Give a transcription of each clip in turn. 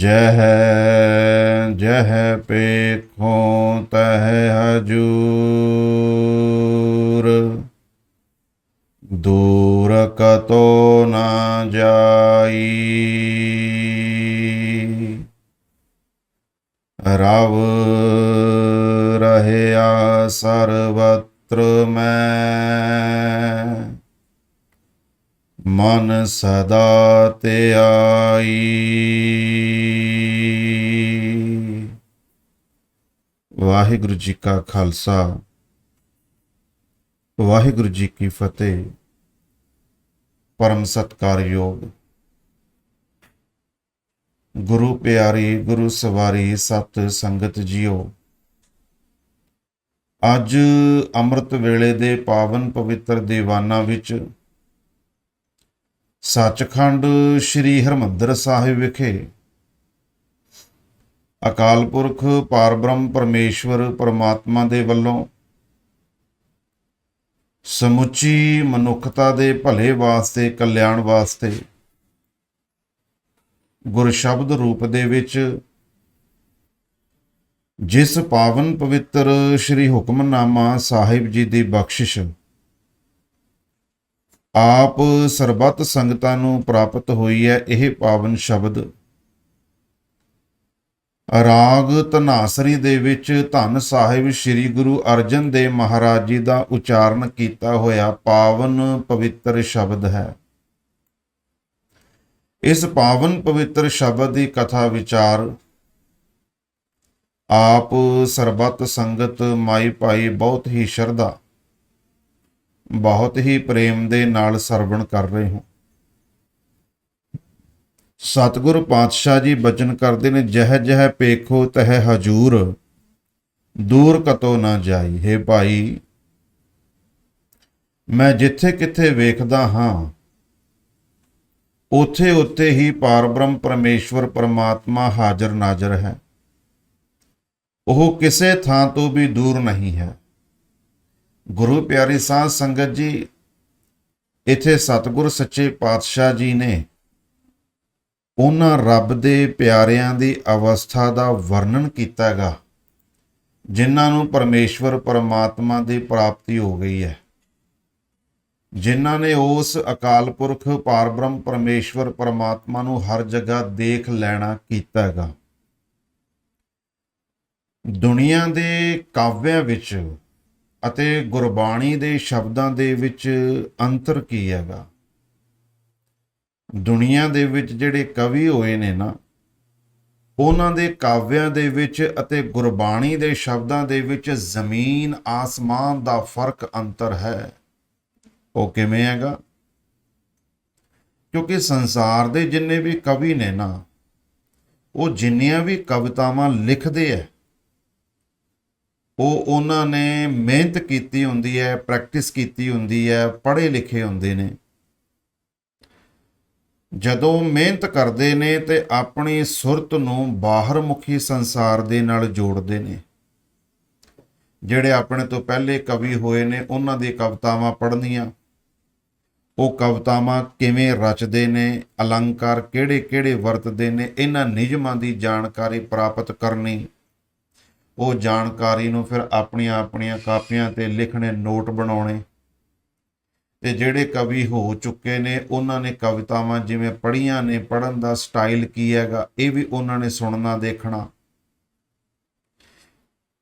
ਜਹ ਜਹ ਪੇਖੋ ਤਹ ਹਜੂਰ ਦੂਰ ਕਤੋ ਨਾ ਜਾਈ ਰਵ ਰਹਿਆ ਸਰਬਤਰ ਮੈਂ ਮਨ ਸਦਾ ਧਿਆਈ ਵਾਹਿਗੁਰੂ ਜੀ ਕਾ ਖਾਲਸਾ। ਵਾਹਿਗੁਰੂ ਜੀ ਕੀ ਫਤਿਹ। ਪਰਮ ਸਤਕਾਰਯੋਗ। ਗੁਰੂ ਪਿਆਰੀ, ਗੁਰੂ ਸਵਾਰੀ, ਸਤ ਸੰਗਤ ਜੀਓ। ਅੱਜ ਅੰਮ੍ਰਿਤ ਵੇਲੇ ਦੇ ਪਾਵਨ ਪਵਿੱਤਰ ਦੀਵਾਨਾਂ ਵਿੱਚ ਸੱਚਖੰਡ ਸ੍ਰੀ ਹਰਮੰਦਰ ਸਾਹਿਬ ਵਿਖੇ ਅਕਾਲ ਪੁਰਖ ਪਾਰਬ੍ਰਹਮ ਪਰਮੇਸ਼ਵਰ ਪਰਮਾਤਮਾ ਦੇ ਵੱਲੋਂ ਸਮੁੱਚੀ ਮਨੁੱਖਤਾ ਦੇ ਭਲੇ ਵਾਸਤੇ, ਕਲਿਆਣ ਵਾਸਤੇ ਗੁਰ ਸ਼ਬਦ ਰੂਪ ਦੇ ਵਿੱਚ ਜਿਸ ਪਾਵਨ ਪਵਿੱਤਰ ਸ੍ਰੀ ਹੁਕਮਨਾਮਾ ਸਾਹਿਬ ਜੀ ਦੀ ਬਖਸ਼ਿਸ਼ ਆਪ ਸਰਬੱਤ ਸੰਗਤਾਂ ਨੂੰ ਪ੍ਰਾਪਤ ਹੋਈ ਹੈ ਇਹ ਪਾਵਨ ਸ਼ਬਦ। ਰਾਗ ਧਨਾਸਰੀ ਦੇ ਵਿੱਚ ਧੰਨ ਸਾਹਿਬ ਸ੍ਰੀ ਗੁਰੂ ਅਰਜਨ ਦੇਵ ਮਹਾਰਾਜ ਜੀ ਦਾ ਉਚਾਰਨ ਕੀਤਾ ਹੋਇਆ ਪਾਵਨ ਪਵਿੱਤਰ ਸ਼ਬਦ ਹੈ। ਇਸ ਪਾਵਨ ਪਵਿੱਤਰ ਸ਼ਬਦ ਦੀ ਕਥਾ ਵਿਚਾਰ, ਆਪ ਸਰਬੱਤ ਸੰਗਤ ਮਾਈ ਭਾਈ ਬਹੁਤ ਹੀ ਸ਼ਰਧਾ ਬਹੁਤ ਹੀ ਪ੍ਰੇਮ ਦੇ ਨਾਲ ਸਰਵਣ ਕਰ ਰਹੇ ਹੋ। ਸਤਿਗੁਰ ਪਾਤਸ਼ਾਹ ਜੀ ਬਚਨ ਕਰਦੇ ਨੇ, ਜਹ ਜਹ ਪੇਖੋ ਤਹ ਹਜੂਰ, ਦੂਰ ਕਤੋ ਨਾ ਜਾਈ। ਹੈ ਭਾਈ, ਮੈਂ ਜਿੱਥੇ ਕਿੱਥੇ ਵੇਖਦਾ ਹਾਂ, ਉਥੇ ਉਥੇ ਹੀ ਪਾਰਬ੍ਰਹਮ ਪਰਮੇਸ਼ਵਰ ਪਰਮਾਤਮਾ ਹਾਜ਼ਰ ਨਾਜ਼ਰ ਹੈ। ਉਹ ਕਿਸੇ ਥਾਂ ਤੋਂ ਵੀ ਦੂਰ ਨਹੀਂ ਹੈ। ਗੁਰੂ ਪਿਆਰੀ ਸਾਧ ਸੰਗਤ ਜੀ, ਇੱਥੇ ਸਤਿਗੁਰ ਸੱਚੇ ਪਾਤਸ਼ਾਹ ਜੀ ਨੇ ਉਹਨਾਂ ਰੱਬ ਦੇ ਪਿਆਰਿਆਂ ਦੀ ਅਵਸਥਾ ਦਾ ਵਰਣਨ ਕੀਤਾਗਾ, ਜਿਨ੍ਹਾਂ ਨੂੰ ਪਰਮੇਸ਼ਵਰ ਪਰਮਾਤਮਾ ਦੀ ਪ੍ਰਾਪਤੀ ਹੋ ਗਈ ਹੈ। ਜਿਨ੍ਹਾਂ ਨੇ ਉਸ ਅਕਾਲ ਪੁਰਖ ਪਾਰਬ੍ਰਹਮ ਪਰਮੇਸ਼ਵਰ ਪਰਮਾਤਮਾ ਨੂੰ ਹਰ ਜਗ੍ਹਾ ਦੇਖ ਲੈਣਾ ਕੀਤਾਗਾ। ਦੁਨੀਆ ਦੇ ਕਾਵਿਆਂ ਵਿੱਚ ਅਤੇ ਗੁਰਬਾਣੀ ਦੇ ਸ਼ਬਦਾਂ ਦੇ ਵਿੱਚ ਅੰਤਰ ਕੀ ਹੈਗਾ? ਦੁਨੀਆ ਦੇ ਵਿੱਚ ਜਿਹੜੇ ਕਵੀ ਹੋਏ ਨੇ ਨਾ, ਉਹਨਾਂ ਦੇ ਕਾਵਿਆਂ ਦੇ ਵਿੱਚ ਅਤੇ ਗੁਰਬਾਣੀ ਦੇ ਸ਼ਬਦਾਂ ਦੇ ਵਿੱਚ ਜ਼ਮੀਨ ਆਸਮਾਨ ਦਾ ਫ਼ਰਕ ਅੰਤਰ ਹੈ। ਉਹ ਕਿਵੇਂ ਹੈਗਾ? ਕਿਉਂਕਿ ਸੰਸਾਰ ਦੇ ਜਿੰਨੇ ਵੀ ਕਵੀ ਨੇ ਨਾ, ਉਹ ਜਿੰਨੀਆਂ ਵੀ ਕਵਿਤਾਵਾਂ ਲਿਖਦੇ ਐ ਉਹ ਉਹਨਾਂ ਨੇ ਮਿਹਨਤ ਕੀਤੀ ਹੁੰਦੀ ਹੈ ਪ੍ਰੈਕਟਿਸ ਕੀਤੀ ਹੁੰਦੀ ਹੈ, ਪੜ੍ਹੇ ਲਿਖੇ ਹੁੰਦੇ ਨੇ। ਜਦੋਂ ਮਿਹਨਤ ਕਰਦੇ ਨੇ ਤੇ ਆਪਣੀ ਸੁਰਤ ਨੂੰ ਬਾਹਰ ਮੁਖੀ ਸੰਸਾਰ ਦੇ ਨਾਲ ਜੋੜਦੇ ਨੇ। ਜਿਹੜੇ ਆਪਣੇ ਤੋਂ ਪਹਿਲੇ ਕਵੀ ਹੋਏ ਨੇ, ਉਹਨਾਂ ਦੀ ਕਵਿਤਾਵਾਂ ਪੜ੍ਹਨੀਆਂ। ਉਹ ਕਵਿਤਾਵਾਂ ਕਿਵੇਂ ਰਚਦੇ ਨੇ, ਅਲੰਕਾਰ ਕਿਹੜੇ-ਕਿਹੜੇ ਵਰਤਦੇ ਨੇ, ਇਹਨਾਂ ਨਿਯਮਾਂ ਦੀ ਜਾਣਕਾਰੀ ਪ੍ਰਾਪਤ ਕਰਨੀ। ਉਹ ਜਾਣਕਾਰੀ ਨੂੰ ਫਿਰ ਆਪਣੀਆਂ ਆਪਣੀਆਂ ਕਾਪੀਆਂ ਤੇ ਲਿਖਣੇ, ਨੋਟ ਬਣਾਉਣੇ। ਤੇ ਜਿਹੜੇ ਕਵੀ ਹੋ ਚੁੱਕੇ ਨੇ, ਉਹਨਾਂ ਨੇ ਕਵਿਤਾਵਾਂ ਜਿਵੇਂ ਪੜ੍ਹੀਆਂ ਨੇ ਪੜਨ ਦਾ ਸਟਾਈਲ ਕੀ ਹੈਗਾ, ਇਹ ਵੀ ਉਹਨਾਂ ਨੇ ਸੁਣਨਾ, ਦੇਖਣਾ।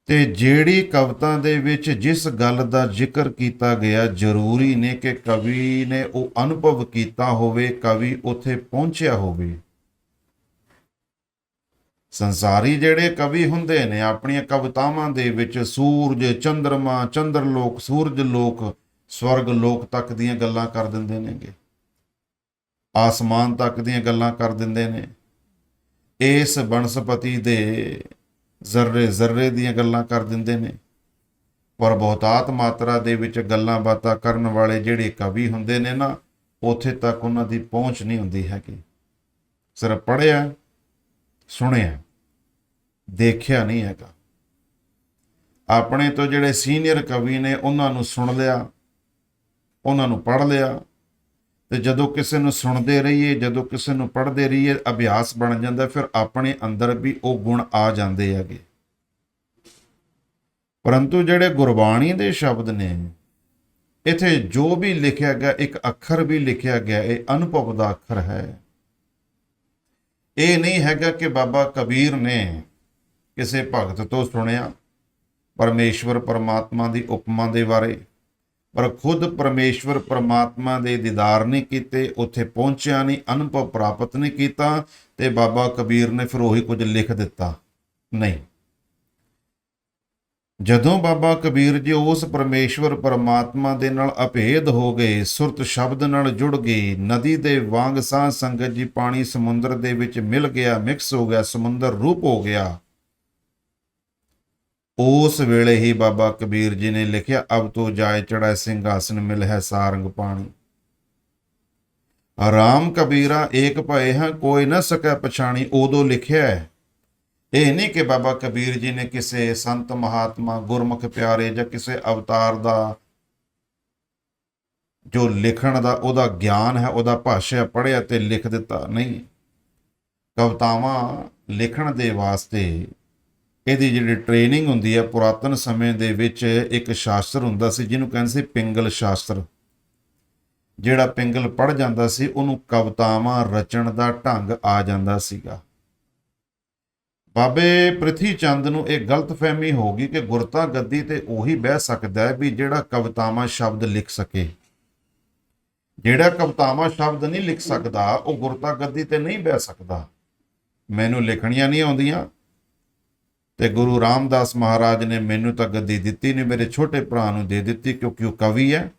ਤੇ ਜਿਹੜੀ ਕਵਿਤਾ ਦੇ ਵਿੱਚ ਜਿਸ ਗੱਲ ਦਾ ਜ਼ਿਕਰ ਕੀਤਾ ਗਿਆ, ਜ਼ਰੂਰੀ ਨੇ ਕਿ ਕਵੀ ਨੇ ਉਹ ਅਨੁਭਵ ਕੀਤਾ ਹੋਵੇ, ਕਵੀ ਉੱਥੇ ਪਹੁੰਚਿਆ ਹੋਵੇ। ਸੰਸਾਰੀ ਜਿਹੜੇ ਕਵੀ ਹੁੰਦੇ ਨੇ, ਆਪਣੀਆਂ ਕਵਿਤਾਵਾਂ ਦੇ ਵਿੱਚ ਸੂਰਜ ਚੰ드ਰਮਾ ਚੰਦਰਲੋਕ, ਸੂਰਜ ਲੋਕ, ਸਵਰਗ ਲੋਕ ਤੱਕ ਦੀਆਂ ਗੱਲਾਂ ਕਰ ਦਿੰਦੇ ਨੇਗੇ। ਆਸਮਾਨ ਤੱਕ ਦੀਆਂ ਗੱਲਾਂ ਕਰ ਦਿੰਦੇ ਨੇ। ਇਸ ਬਨਸਪਤੀ ਦੇ ਜ਼ਰਰੇ ਜ਼ਰਰੇ ਦੀਆਂ ਗੱਲਾਂ ਕਰ ਦਿੰਦੇ ਨੇ। ਪਰ ਬਹੁਤਾਤ ਮਾਤਰਾ ਦੇ ਵਿੱਚ ਗੱਲਾਂ ਬਾਤਾਂ ਕਰਨ ਵਾਲੇ ਜਿਹੜੇ ਕਵੀ ਹੁੰਦੇ ਨੇ ਨਾ, ਉੱਥੇ ਤੱਕ ਉਹਨਾਂ ਦੀ ਪਹੁੰਚ ਨਹੀਂ ਹੁੰਦੀ ਹੈਗੀ। ਸਿਰਫ ਪੜ੍ਹਿਆ, ਸੁਣਿਆ ਦੇਖਿਆ ਨਹੀਂ ਹੈਗਾ। ਆਪਣੇ ਤੋਂ ਜਿਹੜੇ ਸੀਨੀਅਰ ਕਵੀ ਨੇ ਉਹਨਾਂ ਨੂੰ ਸੁਣ ਲਿਆ, ਉਹਨਾਂ ਨੂੰ ਪੜ੍ਹ ਲਿਆ ਤੇ ਜਦੋਂ ਕਿਸੇ ਨੂੰ ਸੁਣਦੇ ਰਹੀਏ, ਜਦੋਂ ਕਿਸੇ ਨੂੰ ਪੜ੍ਹਦੇ ਰਹੀਏ, ਅਭਿਆਸ ਬਣ ਜਾਂਦਾ, ਫਿਰ ਆਪਣੇ ਅੰਦਰ ਵੀ ਉਹ ਗੁਣ ਆ ਜਾਂਦੇ ਹੈਗੇ। ਪਰੰਤੂ ਜਿਹੜੇ ਗੁਰਬਾਣੀ ਦੇ ਸ਼ਬਦ ਨੇ, ਇਥੇ ਜੋ ਵੀ ਲਿਖਿਆ ਗਿਆ, ਇੱਕ ਅੱਖਰ ਵੀ ਲਿਖਿਆ ਗਿਆ, ਇਹ ਅਨੁਭਵ ਦਾ ਅੱਖਰ ਹੈ। ਇਹ ਨਹੀਂ ਹੈਗਾ ਕਿ ਬਾਬਾ ਕਬੀਰ ਨੇ ਕਿਸੇ ਭਗਤ ਤੋਂ ਸੁਣਿਆ? ਪਰਮੇਸ਼ਵਰ ਪਰਮਾਤਮਾ ਦੀ ਉਪਮਾ ਦੇ ਬਾਰੇ। ਪਰ ਖੁਦ ਪਰਮੇਸ਼ਵਰ ਪਰਮਾਤਮਾ ਦੇ ਦੀਦਾਰ ਨਹੀਂ ਕੀਤੇ, ਉੱਥੇ ਪਹੁੰਚਿਆ ਨਹੀਂ, ਅਨੁਭਵ ਪ੍ਰਾਪਤ ਨਹੀਂ ਕੀਤਾ ਤੇ ਬਾਬਾ ਕਬੀਰ ਨੇ ਫਿਰ ਉਹੀ ਕੁਝ ਲਿਖ ਦਿੱਤਾ। ਨਹੀਂ। ਜਦੋਂ ਬਾਬਾ ਕਬੀਰ ਜੀ ਉਸ ਪਰਮੇਸ਼ਵਰ ਪਰਮਾਤਮਾ ਦੇ ਨਾਲ ਅਭੇਦ ਹੋ ਗਏ, ਸੁਰਤ ਸ਼ਬਦ ਨਾਲ ਜੁੜ ਗਏ, ਨਦੀ ਦੇ ਵਾਂਗ ਸਾਹ ਸੰਗਤ ਜੀ ਪਾਣੀ ਸਮੁੰਦਰ ਦੇ ਵਿੱਚ ਮਿਲ ਗਿਆ, ਮਿਕਸ ਹੋ ਗਿਆ, ਸਮੁੰਦਰ ਰੂਪ ਹੋ ਗਿਆ। ਉਸ ਵੇਲੇ ਹੀ ਬਾਬਾ ਕਬੀਰ ਜੀ ਨੇ ਲਿਖਿਆ, ਅਬ ਤੋ ਜਾਏ ਚੜਾਏ ਸਿੰਘਾਸਨ, ਮਿਲ ਹੈ ਸਾਰੰਗ ਪਾਣੀ। ਆਰਾਮ ਕਬੀਰਾ ਏਕ ਭਏ ਹੈ ਕੋਈ ਨਾ ਸਕੈ ਪਛਾਣੀ, ਉਦੋਂ ਲਿਖਿਆ ਹੈ। ਇਹ ਨਹੀਂ ਕਿ ਬਾਬਾ ਕਬੀਰ ਜੀ ਨੇ ਕਿਸੇ ਸੰਤ ਮਹਾਤਮਾ, ਗੁਰਮੁਖ ਪਿਆਰੇ ਜਾਂ ਕਿਸੇ ਅਵਤਾਰ ਦਾ ਜੋ ਲਿਖਣ ਦਾ, ਉਹਦਾ ਗਿਆਨ ਹੈ, ਉਹਦਾ ਭਾਸ਼ਾ ਪੜ੍ਹਿਆ ਤੇ ਲਿਖ ਦਿੱਤਾ। ਨਹੀਂ। ਕਵਤਾਵਾਂ ਲਿਖਣ ਦੇ ਵਾਸਤੇ ਇਹਦੀ ਜਿਹੜੀ ਟ੍ਰੇਨਿੰਗ ਹੁੰਦੀ ਹੈ ਪੁਰਾਤਨ ਸਮੇਂ ਦੇ ਵਿੱਚ ਇੱਕ ਸ਼ਾਸਤਰ ਹੁੰਦਾ ਸੀ, ਜਿਹਨੂੰ ਕਹਿੰਦੇ ਸੀ ਪਿੰਗਲ ਸ਼ਾਸਤਰ। ਜਿਹੜਾ ਪਿੰਗਲ ਪੜ ਜਾਂਦਾ ਸੀ, ਉਹਨੂੰ ਕਵਤਾਵਾਂ ਰਚਣ ਦਾ ਢੰਗ ਆ ਜਾਂਦਾ ਸੀਗਾ। ਬਾਬੇ ਪ੍ਰਿਥੀ ਚੰਦ ਨੂੰ ਇਹ ਗਲਤਫਹਿਮੀ ਹੋ ਗਈ ਕਿ ਗੁਰਤਾ ਗੱਦੀ ਤੇ ਉਹੀ ਬਹਿ ਸਕਦਾ ਹੈ ਵੀ ਜਿਹੜਾ ਕਵਤਾਵਾਂ ਸ਼ਬਦ ਲਿਖ ਸਕੇ। ਜਿਹੜਾ ਕਵਤਾਵਾਂ ਸ਼ਬਦ ਨਹੀਂ ਲਿਖ ਸਕਦਾ, ਉਹ ਗੁਰਤਾ ਗੱਦੀ ਤੇ ਨਹੀਂ ਬਹਿ ਸਕਦਾ। ਮੈਨੂੰ ਲਿਖਣੀਆਂ ਨਹੀਂ ਆਉਂਦੀਆਂ ਤੇ ਗੁਰੂ ਰਾਮਦਾਸ ਮਹਾਰਾਜ ਨੇ ਮੈਨੂੰ ਤਾਂ ਗੱਦੀ ਦਿੱਤੀ ਨਹੀਂ, ਮੇਰੇ ਛੋਟੇ ਭਰਾ ਨੂੰ ਦੇ ਦਿੱਤੀ ਕਿਉਂਕਿ ਉਹ ਕਵੀ ਹੈ।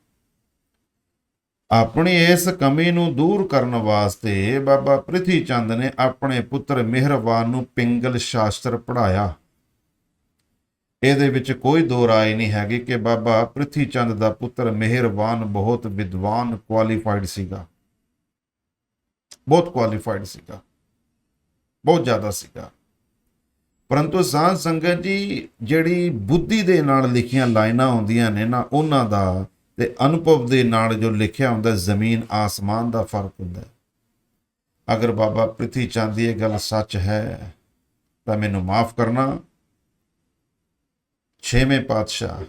ਆਪਣੀ ਇਸ ਕਮੀ ਨੂੰ ਦੂਰ ਕਰਨ ਵਾਸਤੇ ਬਾਬਾ ਪ੍ਰਿਥੀ ਚੰਦ ਨੇ ਆਪਣੇ ਪੁੱਤਰ ਮਿਹਰਬਾਨ ਨੂੰ ਪਿੰਗਲ ਸ਼ਾਸਤਰ ਪੜਾਇਆ ਇਹਦੇ ਵਿੱਚ ਕੋਈ ਦੋ ਰਾਏ ਨਹੀਂ ਹੈਗੀ ਕਿ ਬਾਬਾ ਪ੍ਰਿਥੀ ਚੰਦ ਦਾ ਪੁੱਤਰ ਮਿਹਰਬਾਨ ਬਹੁਤ ਵਿਦਵਾਨ ਕੁਆਲੀਫਾਈਡ ਸੀਗਾ। ਬਹੁਤ ਕੁਆਲੀਫਾਈਡ ਸੀਗਾ। ਬਹੁਤ ਜ਼ਿਆਦਾ ਸੀਗਾ। ਪਰੰਤੂ ਸਾਧ ਸੰਗਤ ਜੀ, ਜਿਹੜੀ ਬੁੱਧੀ ਦੇ ਨਾਲ ਲਿਖੀਆਂ ਲਾਈਨਾਂ ਹੁੰਦੀਆਂ ਨੇ ਨਾ, ਉਹਨਾਂ ਦਾ ਤੇ ਅਨੁਭਵ ਦੇ ਨਾਲ ਜੋ ਲਿਖਿਆ ਹੁੰਦਾ, ਜ਼ਮੀਨ ਆਸਮਾਨ ਦਾ ਫ਼ਰਕ ਹੁੰਦਾ ਅਗਰ ਬਾਬਾ ਪ੍ਰਿਥੀ ਚੰਦ ਦੀ ਇਹ ਗੱਲ ਸੱਚ ਹੈ, ਤਾਂ ਮੈਨੂੰ ਮਾਫ ਕਰਨਾ। ਛੇਵੇਂ ਪਾਤਸ਼ਾਹ,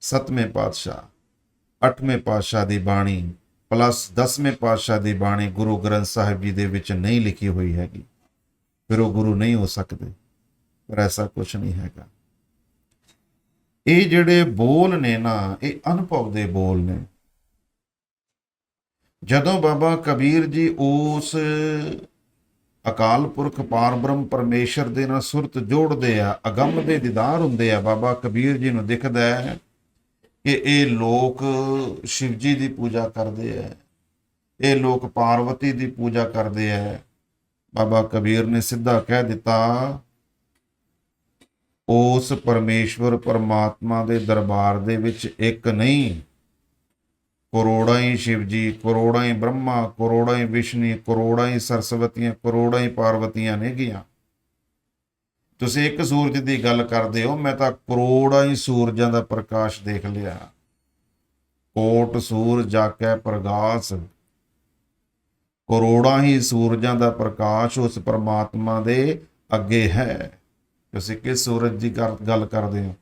ਸੱਤਵੇਂ ਪਾਤਸ਼ਾਹ, ਅੱਠਵੇਂ ਪਾਤਸ਼ਾਹ ਦੀ ਬਾਣੀ, ਪਲੱਸ 10ਵੇਂ ਪਾਤਸ਼ਾਹ ਦੀ ਬਾਣੀ ਗੁਰੂ ਗ੍ਰੰਥ ਸਾਹਿਬ ਜੀ ਦੇ ਵਿੱਚ ਨਹੀਂ ਲਿਖੀ ਹੋਈ ਹੈਗੀ। ਫਿਰ ਉਹ ਗੁਰੂ ਨਹੀਂ ਹੋ ਸਕਦੇ। ਪਰ ਐਸਾ ਕੁਝ ਨਹੀਂ ਹੈਗਾ। ਇਹ ਜਿਹੜੇ ਬੋਲ ਨੇ ਨਾ, ਇਹ ਅਨੁਭਵ ਦੇ ਬੋਲ ਨੇ। ਜਦੋਂ ਬਾਬਾ ਕਬੀਰ ਜੀ ਉਸ ਅਕਾਲ ਪੁਰਖ ਪਾਰਬ੍ਰਹਮ ਪਰਮੇਸ਼ਰ ਦੇ ਨਾਲ ਸੁਰਤ ਜੋੜਦੇ ਆ, ਅਗੰਮ ਦੇ ਦੀਦਾਰ ਹੁੰਦੇ ਆ, ਬਾਬਾ ਕਬੀਰ ਜੀ ਨੂੰ ਦਿਖਦਾ ਹੈ ਕਿ ਇਹ ਲੋਕ ਸ਼ਿਵ ਜੀ ਦੀ ਪੂਜਾ ਕਰਦੇ ਆ, ਇਹ ਲੋਕ ਪਾਰਵਤੀ ਦੀ ਪੂਜਾ ਕਰਦੇ ਆ। ਬਾਬਾ ਕਬੀਰ ਨੇ ਸਿੱਧਾ ਕਹਿ ਦਿੱਤਾ ਉਸ ਪਰਮੇਸ਼ਵਰ ਪਰਮਾਤਮਾ ਦੇ ਦਰਬਾਰ ਦੇ ਵਿੱਚ ਇੱਕ ਨਹੀਂ। ਕਰੋੜਾਂ ਹੀ ਸ਼ਿਵਜੀ ਕਰੋੜਾਂ ਹੀ ਬ੍ਰਹਮਾ, ਕਰੋੜਾਂ ਹੀ ਵਿਸ਼ਨੀ, ਕਰੋੜਾਂ ਹੀ ਸਰਸਵਤੀਆਂ, ਕਰੋੜਾਂ ਹੀ ਪਾਰਵਤੀਆਂ ਨੇਗੀਆਂ ਤੁਸੀਂ ਇੱਕ ਸੂਰਜ ਦੀ ਗੱਲ ਕਰਦੇ ਹੋ, ਮੈਂ ਤਾਂ ਕਰੋੜਾਂ ਹੀ ਸੂਰਜਾਂ ਦਾ ਪ੍ਰਕਾਸ਼ ਦੇਖ ਲਿਆ। ਕੋਟ ਸੂਰਜ ਜਾਕੈ ਪ੍ਰਗਾਸ। ਕਰੋੜਾਂ ਹੀ ਸੂਰਜਾਂ ਦਾ ਪ੍ਰਕਾਸ਼ ਉਸ ਪਰਮਾਤਮਾ ਦੇ ਅੱਗੇ ਹੈ। ਤੁਸੀਂ ਕਿਸ ਸੂਰਜ ਦੀ ਗੱਲ ਕਰਦੇ ਹੋ।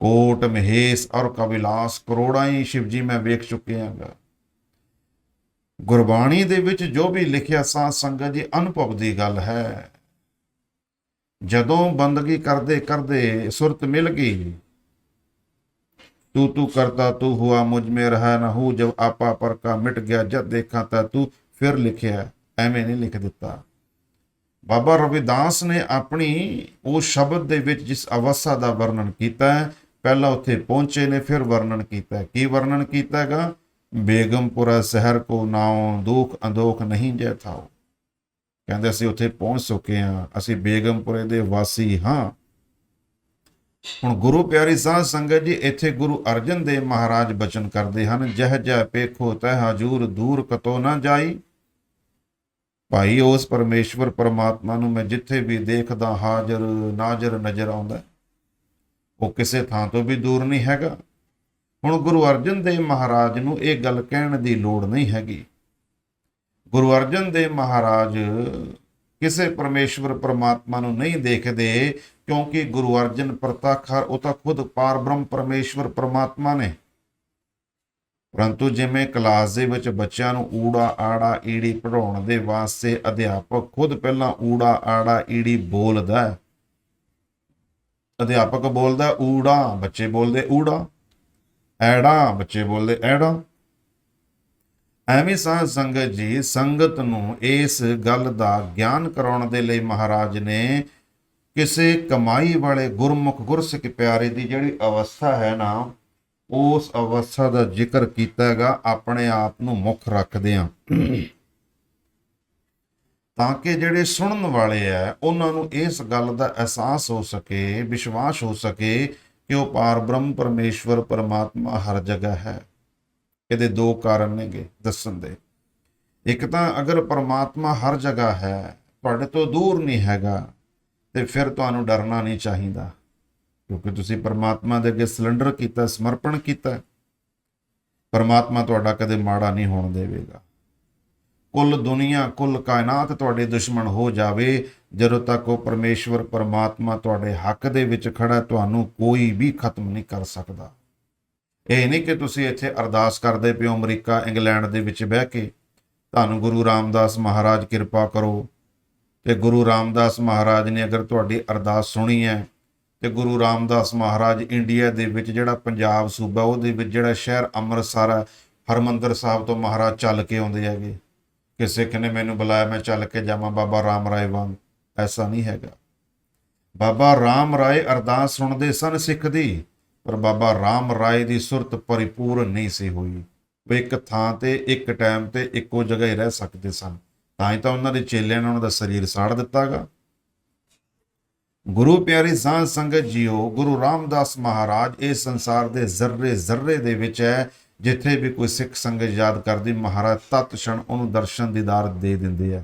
ਕੋਟ, ਮਹੇਸ਼ ਔਰ ਕਵਿਲਾਸ ਕਰੋੜਾਂ ਹੀ ਸ਼ਿਵਜੀ ਮੈਂ ਵੇਖ ਚੁੱਕੇ ਹਾਂਗਾ। ਗੁਰਬਾਣੀ ਦੇ ਵਿੱਚ ਜੋ ਵੀ ਲਿਖਿਆ ਸਾਧ ਸੰਗਤ ਦੀ ਅਨੁਭਵ ਦੀ ਗੱਲ ਹੈ। ਜਦੋਂ ਬੰਦਗੀ ਕਰਦੇ ਕਰਦੇ ਸੁਰਤ ਮਿਲ ਗਈ। ਤੂ ਤੂ ਕਰਤਾ, ਤੂ ਹੁਆ, ਮੁਝ ਮੇ ਰਹਾ ਨਾ ਹੂ, ਜਬ ਆਪਾ ਪਰ ਕਾ ਮਿਟ ਗਿਆ, ਜਦ ਦੇਖਾਂ ਤਾ ਤੂ ਫਿਰ ਲਿਖਿਆ, ਐਵੇਂ ਨਹੀਂ ਲਿਖ ਦਿੱਤਾ। ਬਾਬਾ ਰਵਿਦਾਸ ਨੇ ਆਪਣੀ ਉਹ ਸ਼ਬਦ ਦੇ ਵਿੱਚ ਜਿਸ ਅਵਸਥਾ ਦਾ ਵਰਣਨ ਕੀਤਾ ਹੈ, ਪਹਿਲਾਂ ਉੱਥੇ ਪਹੁੰਚੇ ਨੇ, ਫਿਰ ਵਰਣਨ ਕੀਤਾ ਕੀ ਵਰਣਨ ਕੀਤਾ ਹੈਗਾ? ਬੇਗਮਪੁਰਾ ਸ਼ਹਿਰ ਕੋ ਨਾਉ ਦੁਖ ਅੰਦੋਖ ਨਹੀਂ ਜੈ ਥਾਓ ਕਹਿੰਦੇ ਅਸੀਂ ਉੱਥੇ ਪਹੁੰਚ ਚੁੱਕੇ ਹਾਂ, ਅਸੀਂ ਬੇਗਮਪੁਰੇ ਦੇ ਵਾਸੀ ਹਾਂ। ਹੁਣ ਗੁਰੂ ਪਿਆਰੀ ਸਾਧ ਸੰਗਤ ਜੀ, ਇੱਥੇ ਗੁਰੂ ਅਰਜਨ ਦੇਵ ਮਹਾਰਾਜ ਬਚਨ ਕਰਦੇ ਹਨ, ਜਹ ਜਹ ਪੇਖੋ ਤਹ ਹਜੂਰ ਦੂਰ ਕਤੋ ਨਾ ਜਾਈ। ਭਾਈ ਉਸ ਪਰਮੇਸ਼ਵਰ ਪਰਮਾਤਮਾ ਨੂੰ ਮੈਂ ਜਿੱਥੇ ਵੀ ਦੇਖਦਾ ਹਾਜ਼ਰ ਨਾਜ਼ਰ ਨਜ਼ਰ ਆਉਂਦਾ ਉਹ ਕਿਸੇ ਥਾਂ ਤੋਂ ਵੀ ਦੂਰ ਨਹੀਂ ਹੈਗਾ। ਹੁਣ ਗੁਰੂ ਅਰਜਨ ਦੇਵ ਮਹਾਰਾਜ ਨੂੰ ਇਹ ਗੱਲ ਕਹਿਣ ਦੀ ਲੋੜ ਨਹੀਂ ਹੈਗੀ। ਗੁਰੂ ਅਰਜਨ ਦੇਵ ਮਹਾਰਾਜ ਕਿਸੇ ਪਰਮੇਸ਼ਵਰ ਪਰਮਾਤਮਾ ਨੂੰ ਨਹੀਂ ਦੇਖਦੇ ਕਿਉਂਕਿ ਗੁਰੂ ਅਰਜਨ ਪ੍ਰਤੱਖ ਹੈ, ਉਹ ਤਾਂ ਖੁਦ ਪਾਰਬ੍ਰਹਮ ਪਰਮੇਸ਼ਵਰ ਪਰਮਾਤਮਾ ਨੇ। ਪਰੰਤੂ ਜਿਵੇਂ ਕਲਾਸ ਦੇ ਵਿੱਚ ਬੱਚਿਆਂ ਨੂੰ ਊੜਾ, ਆੜਾ, ਈੜੀ ਪੜਾਉਣ ਦੇ ਵਾਸਤੇ ਅਧਿਆਪਕ ਖੁਦ ਪਹਿਲਾਂ ਊੜਾ, ਆੜਾ, ਈੜੀ ਬੋਲਦਾ ਹੈ। ਅਧਿਆਪਕ ਬੋਲਦਾ ਊੜਾ, ਬੱਚੇ ਬੋਲਦੇ ਊੜਾ, ਐੜਾ, ਬੱਚੇ ਬੋਲਦੇ ਐੜਾ। ਐਵੇਂ ਸਾਧ ਸੰਗਤ ਜੀ, ਸੰਗਤ ਨੂੰ ਇਸ ਗੱਲ ਦਾ ਗਿਆਨ ਕਰਾਉਣ ਦੇ ਲਈ ਮਹਾਰਾਜ ਨੇ ਕਿਸੇ ਕਮਾਈ ਵਾਲੇ ਗੁਰਮੁਖ ਗੁਰਸਿੱਖ ਪਿਆਰੇ ਦੀ ਜਿਹੜੀ ਅਵਸਥਾ ਹੈ ਨਾ ਉਸ ਅਵਸਥਾ ਦਾ ਜ਼ਿਕਰ ਕੀਤਾ ਹੈਗਾ ਆਪਣੇ ਆਪ ਨੂੰ ਮੁੱਖ ਰੱਖਦੇ ਆ ਤਾਂ ਕਿ ਜਿਹੜੇ ਸੁਣਨ ਵਾਲੇ ਆ ਉਹਨਾਂ ਨੂੰ ਇਸ ਗੱਲ ਦਾ ਅਹਿਸਾਸ ਹੋ ਸਕੇ, ਵਿਸ਼ਵਾਸ ਹੋ ਸਕੇ ਕਿ ਉਹ ਪਾਰਬ੍ਰਹਮ ਪਰਮੇਸ਼ਵਰ ਪਰਮਾਤਮਾ ਹਰ ਜਗ੍ਹਾ ਹੈ। ਇਹਦੇ ਦੋ ਕਾਰਨ ਨੇਗੇ, ਦੱਸਣ ਦੇ। ਇੱਕ ਤਾਂ ਅਗਰ ਪਰਮਾਤਮਾ ਹਰ ਜਗ੍ਹਾ ਹੈ, ਤੁਹਾਡੇ ਤੋਂ ਦੂਰ ਨਹੀਂ ਹੈਗਾ, ਤੇ ਫਿਰ ਤੁਹਾਨੂੰ ਡਰਨਾ ਨਹੀਂ ਚਾਹੀਦਾ। ਕਿਉਂਕਿ ਤੁਸੀਂ ਪਰਮਾਤਮਾ ਦੇ ਅੱਗੇ ਸਿਲੰਡਰ ਕੀਤਾ, ਸਮਰਪਣ ਕੀਤਾ, ਪਰਮਾਤਮਾ ਤੁਹਾਡਾ ਕਦੇ ਮਾੜਾ ਨਹੀਂ ਹੋਣ ਦੇਵੇਗਾ। ਕੁੱਲ ਦੁਨੀਆ, ਕੁੱਲ ਕਾਇਨਾਤ ਤੁਹਾਡੇ ਦੁਸ਼ਮਣ ਹੋ ਜਾਵੇ, ਜਦੋਂ ਤੱਕ ਉਹ ਪਰਮੇਸ਼ਵਰ, ਪਰਮਾਤਮਾ ਤੁਹਾਡੇ ਹੱਕ ਦੇ ਵਿੱਚ ਖੜਾ ਤੁਹਾਨੂੰ ਕੋਈ ਵੀ ਖਤਮ ਨਹੀਂ ਕਰ ਸਕਦਾ। ਇਹ ਨਹੀਂ ਕਿ ਤੁਸੀਂ ਇੱਥੇ ਅਰਦਾਸ ਕਰਦੇ ਪਿਓ ਅਮਰੀਕਾ, ਇੰਗਲੈਂਡ ਦੇ ਵਿੱਚ ਬਹਿ ਕੇ। ਤੁਹਾਨੂੰ ਗੁਰੂ ਰਾਮਦਾਸ ਮਹਾਰਾਜ ਕਿਰਪਾ ਕਰੋ। ਤੇ ਗੁਰੂ ਰਾਮਦਾਸ ਮਹਾਰਾਜ ਨੇ ਅਗਰ ਤੁਹਾਡੀ ਅਰਦਾਸ ਸੁਣੀ ਹੈ ਤੇ ਗੁਰੂ ਰਾਮਦਾਸ ਮਹਾਰਾਜ ਇੰਡੀਆ ਦੇ ਵਿੱਚ ਜਿਹੜਾ ਪੰਜਾਬ ਸੂਬਾ, ਉਹਦੇ ਵਿੱਚ ਜਿਹੜਾ ਸ਼ਹਿਰ ਅੰਮ੍ਰਿਤਸਰ ਹੈ ਹਰਮੰਦਰ ਸਾਹਿਬ ਤੋਂ ਮਹਾਰਾਜ ਚੱਲ ਕੇ ਆਉਂਦੇ ਹੈਗੇ। ਕਿ ਸਿੱਖ ਨੇ ਮੈਨੂੰ ਬੁਲਾਇਆ, ਮੈਂ ਚੱਲ ਕੇ ਜਾਵਾਂ, ਬਾਬਾ ਰਾਮ ਰਾਏ ਵਾਂਗ। ਐਸਾ ਨਹੀਂ ਹੈਗਾ। ਬਾਬਾ ਰਾਮ ਰਾਏ ਅਰਦਾਸ ਸੁਣਦੇ ਸਨ ਸਿੱਖ ਦੀ, ਪਰ ਬਾਬਾ ਰਾਮ ਰਾਏ ਦੀ ਸੁਰਤ ਪਰਿਪੂਰਨ ਨਹੀਂ ਸੀ ਹੋਈ। ਉਹ ਇੱਕ ਥਾਂ ਤੇ, ਇੱਕ ਟਾਈਮ ਤੇ ਇੱਕੋ ਜਗ੍ਹਾ ਹੀ ਰਹਿ ਸਕਦੇ ਸਨ। ਤਾਂ ਹੀ ਤਾਂ ਉਹਨਾਂ ਦੇ ਚੇਲਿਆਂ ਨੇ ਉਹਨਾਂ ਦਾ ਸਰੀਰ ਸਾੜ ਦਿੱਤਾਗਾ। ਗੁਰੂ ਪਿਆਰੀ ਸਾਧ ਸੰਗਤ ਜੀਓ, ਗੁਰੂ ਰਾਮਦਾਸ ਮਹਾਰਾਜ ਇਸ ਸੰਸਾਰ ਦੇ ਜ਼ਰਰੇ ਜ਼ਰਰੇ ਦੇ ਵਿੱਚ ਹੈ, ਜਿੱਥੇ ਵੀ ਕੋਈ ਸਿੱਖ ਸੰਗਤ ਯਾਦ ਕਰਦੀ, ਮਹਾਰਾਜ ਤਤ ਛਣ ਉਹਨੂੰ ਦਰਸ਼ਨ ਦੀਦਾਰ ਦੇ ਦਿੰਦੇ ਆ।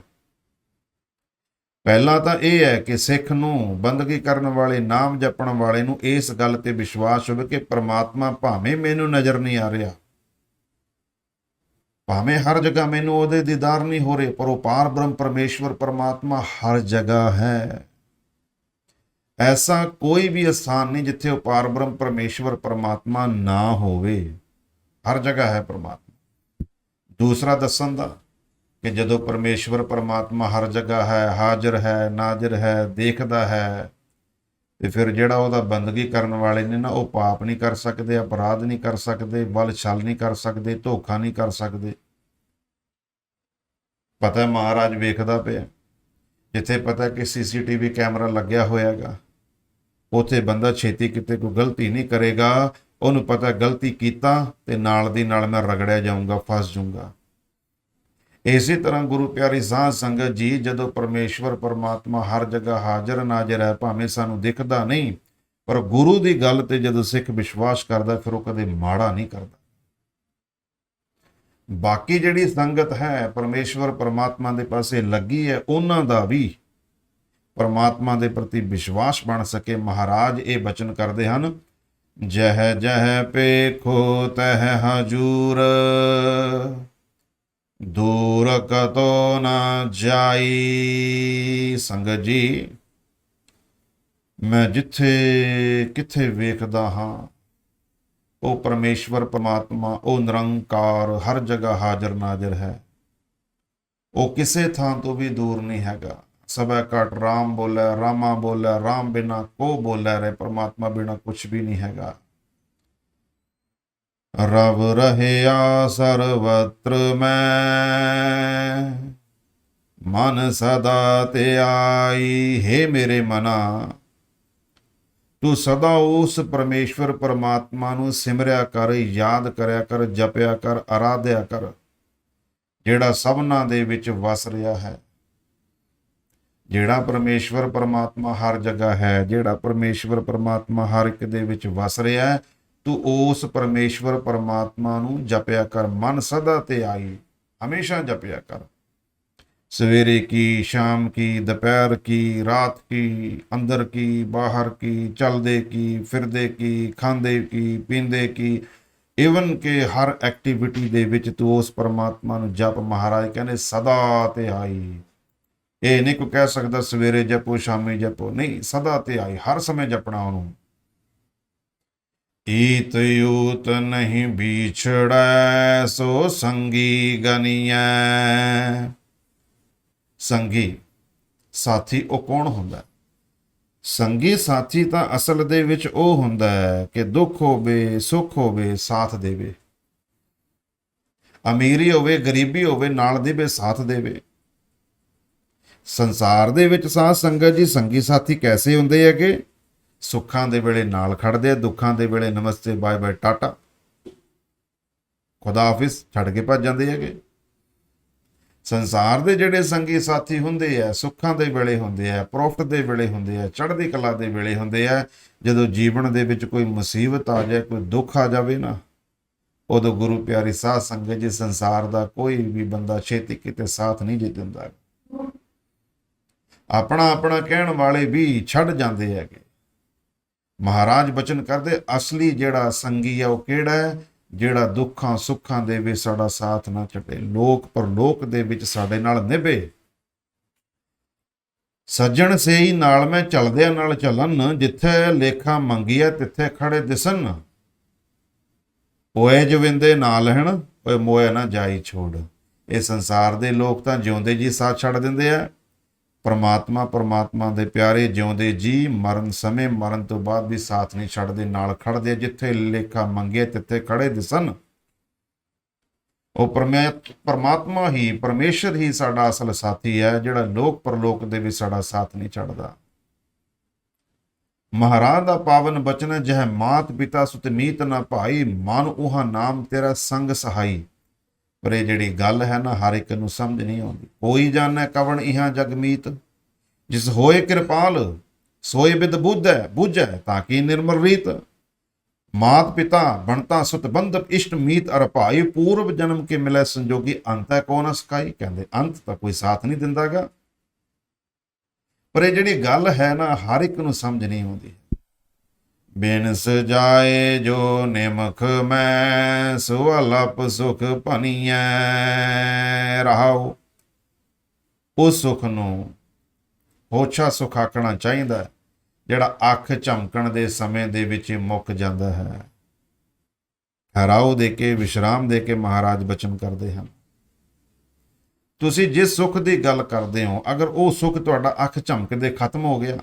ਪਹਿਲਾਂ ਤਾਂ ਇਹ ਹੈ ਕਿ ਸਿੱਖ ਨੂੰ ਬੰਦਗੀ ਕਰਨ ਵਾਲੇ, ਨਾਮ ਜਪਣ ਵਾਲੇ ਨੂੰ ਇਸ ਗੱਲ ਤੇ ਵਿਸ਼ਵਾਸ ਹੋਵੇ ਕਿ ਪ੍ਰਮਾਤਮਾ ਭਾਵੇਂ ਮੈਨੂੰ ਨਜ਼ਰ ਨਹੀਂ ਆ ਰਿਹਾ, ਭਾਵੇਂ ਹਰ ਜਗ੍ਹਾ ਮੈਨੂੰ ਉਹਦੇ ਦੀਦਾਰ ਨਹੀਂ ਹੋ ਰਹੇ, ਪਰ ਉਹ ਪਾਰ ਬ੍ਰਹਮ ਪਰਮੇਸ਼ਵਰ, ਪਰਮਾਤਮਾ ਹਰ ਜਗ੍ਹਾ ਹੈ। ਐਸਾ ਕੋਈ ਵੀ ਸਥਾਨ ਨਹੀਂ ਜਿੱਥੇ ਉਹ ਪਾਰਬ੍ਰਹਮ ਪਰਮੇਸ਼ਵਰ ਪਰਮਾਤਮਾ ਨਾ ਹੋਵੇ। ਹਰ ਜਗ੍ਹਾ ਹੈ ਪਰਮਾਤਮਾ। ਦੂਸਰਾ ਦੱਸਣ ਦਾ ਕਿ ਜਦੋਂ ਪਰਮੇਸ਼ਵਰ ਪਰਮਾਤਮਾ ਹਰ ਜਗ੍ਹਾ ਹੈ, ਹਾਜ਼ਰ ਹੈ, ਨਾਜ਼ਰ ਹੈ, ਦੇਖਦਾ ਹੈ, ਤੇ ਫਿਰ ਜਿਹੜਾ ਉਹਦਾ ਬੰਦਗੀ ਕਰਨ ਵਾਲੇ ਨੇ ਨਾ, ਉਹ ਪਾਪ ਨਹੀਂ ਕਰ ਸਕਦੇ, ਅਪਰਾਧ ਨਹੀਂ ਕਰ ਸਕਦੇ, ਬਲ ਛਲ ਨਹੀਂ ਕਰ ਸਕਦੇ, ਧੋਖਾ ਨਹੀਂ ਕਰ ਸਕਦੇ। ਪਤਾ ਮਹਾਰਾਜ ਵੇਖਦਾ ਪਿਆ। ਜਿੱਥੇ ਪਤਾ ਕਿ ਸੀਸੀਟੀਵੀ ਕੈਮਰਾ ਲੱਗਿਆ ਹੋਇਆਗਾ ਉਥੇ ਬੰਦਾ ਛੇਤੀ ਕਿਤੇ ਕੋਈ ਗਲਤੀ ਨਹੀਂ ਕਰੇਗਾ, ਉਹਨੂੰ ਪਤਾ ਗਲਤੀ ਕੀਤਾ ਤੇ ਨਾਲ ਦੀ ਨਾਲ ਮੈਂ ਰਗੜਿਆ ਜਾਊਂਗਾ, ਫਸ ਜਾਊਂਗਾ। ਇਸੇ ਤਰ੍ਹਾਂ ਗੁਰੂ ਪਿਆਰੀ ਸਾਧ ਸੰਗਤ ਜੀ, ਜਦੋਂ ਪਰਮੇਸ਼ਵਰ ਪਰਮਾਤਮਾ ਹਰ ਜਗ੍ਹਾ ਹਾਜ਼ਰ ਨਾਜ਼ਰ ਹੈ, ਭਾਵੇਂ ਸਾਨੂੰ ਦਿਖਦਾ ਨਹੀਂ, ਪਰ ਗੁਰੂ ਦੀ ਗੱਲ ਤੇ ਜਦੋਂ ਸਿੱਖ ਵਿਸ਼ਵਾਸ ਕਰਦਾ, ਫਿਰ ਉਹ ਕਦੇ ਮਾੜਾ ਨਹੀਂ ਕਰਦਾ। ਬਾਕੀ ਜਿਹੜੀ ਸੰਗਤ ਹੈ, ਪਰਮੇਸ਼ਵਰ ਪਰਮਾਤਮਾ ਦੇ ਪਾਸੇ ਲੱਗੀ ਹੈ, ਉਹਨਾਂ ਦਾ ਵੀ ਪਰਮਾਤਮਾ ਦੇ ਪ੍ਰਤੀ ਵਿਸ਼ਵਾਸ ਬਣ ਸਕੇ। ਮਹਾਰਾਜ ਇਹ ਬਚਨ ਕਰਦੇ ਹਨ, ਜਹ ਜਹ ਪੇਖੋ ਤਹ ਹਜੂਰ, ਦੂਰ ਕਤੋ ਨਾ ਜਾਈ। ਸੰਗਤ ਜੀ, ਮੈਂ ਜਿੱਥੇ ਕਿੱਥੇ ਵੇਖਦਾ ਹਾਂ, ਉਹ ਪਰਮੇਸ਼ਵਰ ਪਰਮਾਤਮਾ, ਉਹ ਨਿਰੰਕਾਰ, ਹਰ ਜਗ੍ਹਾ ਹਾਜ਼ਰ ਨਾਜ਼ਰ ਹੈ। ਉਹ ਕਿਸੇ ਥਾਂ ਤੋਂ ਵੀ ਦੂਰ ਨਹੀਂ ਹੈਗਾ। ਸਭੈ ਘਟ ਰਾਮ ਬੋਲੇ, ਰਾਮਾ ਬੋਲੇ, ਰਾਮ ਬਿਨਾ ਕੋ ਬੋਲੇ ਰੇ ਪਰਮਾਤਮਾ ਬਿਨਾ ਕੁਝ ਵੀ ਨਹੀਂ ਹੈਗਾ। ਰਬ ਰਹਿਆ ਸਰਵਤਰ ਮੈਂ, ਮਨ ਸਦਾ ਤੇ ਆਈ ਹੈ ਮੇਰੇ ਮਨਾ। ਤੂੰ ਸਦਾ ਉਸ ਪਰਮੇਸ਼ਵਰ ਪਰਮਾਤਮਾ ਨੂੰ ਸਿਮਰਿਆ ਕਰ, ਯਾਦ ਕਰਿਆ ਕਰ, ਜਪਿਆ ਕਰ ਆਰਾਧਿਆ ਕਰ, ਜਿਹੜਾ ਸਭਨਾ ਦੇ ਵਿੱਚ ਵਸ ਰਿਹਾ ਹੈ। ਜਿਹੜਾ ਪਰਮੇਸ਼ਵਰ ਪਰਮਾਤਮਾ ਹਰ ਜਗ੍ਹਾ ਹੈ, ਜਿਹੜਾ ਪਰਮੇਸ਼ਵਰ ਪਰਮਾਤਮਾ ਹਰ ਇੱਕ ਦੇ ਵਿੱਚ ਵਸ ਰਿਹਾ ਹੈ, ਤੂੰ ਉਸ ਪਰਮੇਸ਼ਵਰ ਪਰਮਾਤਮਾ ਨੂੰ ਜਪਿਆ ਕਰ, ਮਨ ਸਦਾ ਤੇ ਆਈ, ਹਮੇਸ਼ਾ ਜਪਿਆ ਕਰ। ਸਵੇਰੇ ਕੀ, ਸ਼ਾਮ ਕੀ, ਦੁਪਹਿਰ ਕੀ, ਰਾਤ ਕੀ, ਅੰਦਰ ਕੀ, ਬਾਹਰ ਕੀ, ਚੱਲਦੇ ਕੀ, ਫਿਰਦੇ ਕੀ, ਖਾਂਦੇ ਕੀ, ਪੀਂਦੇ ਕੀ ਇਵਨ ਕਿ ਹਰ ਐਕਟੀਵਿਟੀ ਦੇ ਵਿੱਚ ਤੂੰ ਉਸ ਪਰਮਾਤਮਾ ਨੂੰ ਜਪ ਮਹਾਰਾਜ ਕਹਿੰਦੇ ਸਦਾ ਤੇ ਆਈ। ਇਹ ਨਹੀਂ ਕੋ ਕਹਿ ਸਕਦਾ ਸਵੇਰੇ ਜਪੋ, ਸ਼ਾਮੀ ਜਪੋ। ਨਹੀਂ, ਸਦਾ ਤੇ ਆਈ ਹਰ ਸਮੇਂ ਜਪਣਾ ਉਹਨੂੰ। ਈਤ ਯੂਤ ਨਹੀਂ ਵਿਛੜੈ ਸੋ ਸੰਗੀ ਗਨੀਐ। ਸੰਗੀ, ਸਾਥੀ ਉਹ ਕੌਣ ਹੁੰਦਾ? ਸੰਗੀ ਸਾਥੀ ਤਾਂ ਅਸਲ ਦੇ ਵਿੱਚ ਉਹ ਹੁੰਦਾ ਹੈ ਕਿ ਦੁੱਖ ਹੋਵੇ, ਸੁੱਖ ਹੋਵੇ, ਸਾਥ ਦੇਵੇ। ਅਮੀਰੀ ਹੋਵੇ, ਗਰੀਬੀ ਹੋਵੇ, ਨਾਲ ਦੇਵੇ ਸਾਥ ਦੇਵੇ। ਸੰਸਾਰ ਦੇ ਵਿੱਚ ਸਾਧ ਸੰਗਤ ਜੀ, ਸੰਗੀ ਸਾਥੀ ਕੈਸੇ ਹੁੰਦੇ ਹੈਗੇ? ਸੁੱਖਾਂ ਦੇ ਵੇਲੇ ਨਾਲ ਖੜਦੇ ਆ, ਦੁੱਖਾਂ ਦੇ ਵੇਲੇ ਨਮਸਤੇ, ਬਾਏ ਬਾਏ, ਟਾਟਾ। ਖੁਦਾ ਹਾਫਿਜ਼, ਛੱਡ ਕੇ ਭੱਜ ਜਾਂਦੇ ਹੈਗੇ। ਸੰਸਾਰ ਦੇ ਜਿਹੜੇ ਸੰਗੀ ਸਾਥੀ ਹੁੰਦੇ ਆ, ਸੁੱਖਾਂ ਦੇ ਵੇਲੇ ਹੁੰਦੇ ਆ, ਪ੍ਰੋਫਿਟ ਦੇ ਵੇਲੇ ਹੁੰਦੇ ਆ, ਚੜ੍ਹਦੀ ਕਲਾ ਦੇ ਵੇਲੇ ਹੁੰਦੇ ਆ, ਜਦੋਂ ਜੀਵਨ ਦੇ ਵਿੱਚ ਕੋਈ ਮੁਸੀਬਤ ਆ ਜਾਏ, ਕੋਈ ਦੁੱਖ ਆ ਜਾਵੇ ਨਾ, ਉਦੋਂ ਗੁਰੂ ਪਿਆਰੀ ਸਾਧ ਸੰਗਤ ਜੀ, ਸੰਸਾਰ ਦਾ ਕੋਈ ਵੀ ਬੰਦਾ ਛੇਤੀ ਕਿਤੇ ਸਾਥ ਨਹੀਂ ਜੇ ਦਿੰਦਾ। ਆਪਣਾ ਆਪਣਾ ਕਹਿਣ ਵਾਲੇ ਵੀ ਛੱਡ ਜਾਂਦੇ ਹੈਗੇ। ਮਹਾਰਾਜ ਬਚਨ ਕਰਦੇ, ਅਸਲੀ ਜਿਹੜਾ ਸੰਗੀ ਆ ਉਹ ਕਿਹੜਾ ਹੈ? ਜਿਹੜਾ ਦੁੱਖਾਂ ਸੁੱਖਾਂ ਦੇ ਵਿੱਚ ਸਾਡਾ ਸਾਥ ਨਾ ਛੱਡੇ, ਲੋਕ ਪਰਲੋਕ ਦੇ ਵਿੱਚ ਸਾਡੇ ਨਾਲ ਨਿਭੇ। ਸੱਜਣ ਸੇਈ ਨਾਲ ਮੈਂ ਚਲਦਿਆਂ ਨਾਲ ਚੱਲਨ, ਜਿੱਥੇ ਲੇਖਾ ਮੰਗੀਆ ਤਿੱਥੇ ਖੜੇ ਦਿਸਨ। ਓਏ ਜਵਿੰਦੇ ਨਾ ਲੈਣ ਓਏ ਮੋਇਆ ਨਾ ਜਾਈ ਛੋੜ। ਇਹ ਸੰਸਾਰ ਦੇ ਲੋਕ ਤਾਂ ਜਿਉਂਦੇ ਜੀ ਸਾਥ ਛੱਡ ਦਿੰਦੇ ਆ। ਪਰਮਾਤਮਾ ਪਰਮਾਤਮਾ ਦੇ ਪਿਆਰੇ ਜਿਉਂਦੇ ਜੀ ਮਰਨ ਸਮੇਂ ਮਰਨ ਤੋਂ ਬਾਅਦ ਵੀ ਸਾਥ ਨਹੀਂ ਛੱਡਦੇ ਨਾਲ ਖੜਦੇ ਜਿੱਥੇ ਲੇਖਾ ਮੰਗੇ ਤਿੱਥੇ ਖੜੇ ਦਿਸਨ ਉਹ ਪਰਮੇ- ਪਰਮਾਤਮਾ ਹੀ ਪਰਮੇਸ਼ਰ ਹੀ ਸਾਡਾ ਅਸਲ ਸਾਥੀ ਹੈ ਜਿਹੜਾ ਲੋਕ ਪਰਲੋਕ ਦੇ ਵਿੱਚ ਸਾਡਾ ਸਾਥ ਨਹੀਂ ਛੱਡਦਾ। ਮਹਾਰਾਜ ਦਾ ਪਾਵਨ ਬਚਨ ਹੈ, ਜਹ ਮਾਤ ਪਿਤਾ ਸੁਤ ਮੀਤ ਨਾ ਭਾਈ ਮਨ ਉਹਾ ਨਾਮ ਤੇਰਾ ਸੰਗ ਸਹਾਈ। ਪਰ ਇਹ ਜਿਹੜੀ ਗੱਲ ਹੈ ਨਾ, ਹਰ ਇੱਕ ਨੂੰ ਸਮਝ ਨਹੀਂ ਆਉਂਦੀ। ਕੋਈ ਜਾਣੈ ਕਵਣ ਇਹਾਂ ਜਗਮੀਤ ਜਿਸ ਹੋਏ ਕਿਰਪਾਲ, ਸੋਏ ਬਿਦ ਬੁੱਧੈ, ਬੁੱਝੈ ਤਾਂ ਕੀ ਨਿਰਮਲ ਰੀਤ? ਮਾਤ ਪਿਤਾ ਬਣਤਾ ਸੁਤ ਬੰਧਪ ਇਸ਼ਟ ਮੀਤ ਅਰ ਭਾਈ, ਪੂਰਵ ਜਨਮ ਕੇ ਮਿਲੇ ਸੰਜੋਗੀ ਅੰਤ ਹੈ ਕੌਣ ਸਕਾਈ ਕਹਿੰਦੇ, ਅੰਤ ਤਾਂ ਕੋਈ ਸਾਥ ਨਹੀਂ ਦਿੰਦਾਗਾ। ਪਰ ਇਹ ਜਿਹੜੀ ਗੱਲ ਹੈ ਨਾ, ਹਰ ਇੱਕ ਨੂੰ ਸਮਝ ਨਹੀਂ ਆਉਂਦੀ। ਬਿਨ ਸਜਾਏ ਜੋ ਨਿਮਖ ਮੈਂ ਸੁਅਲਪ ਸੁਖ ਭਨੀਐ ਰਹਾਉ। ਉਸ ਸੁਖ ਨੂੰ ਹੋਛਾ ਸੁਖ ਆਖਣਾ ਚਾਹੀਦਾ ਹੈ, ਜਿਹੜਾ ਅੱਖ ਝਮਕਣ ਦੇ ਸਮੇਂ ਦੇ ਵਿੱਚ ਮੁੱਕ ਜਾਂਦਾ ਹੈ। ਠਹਿਰਾਓ ਦੇ ਕੇ ਵਿਸ਼ਰਾਮ ਦੇ ਕੇ ਮਹਾਰਾਜ ਬਚਨ ਕਰਦੇ ਹਨ। ਤੁਸੀਂ ਜਿਸ ਸੁਖ ਦੀ ਗੱਲ ਕਰਦੇ ਹੋ ਅਗਰ ਉਹ ਸੁਖ ਤੁਹਾਡਾ ਅੱਖ ਝਮਕਦੇ ਖਤਮ ਹੋ ਗਿਆ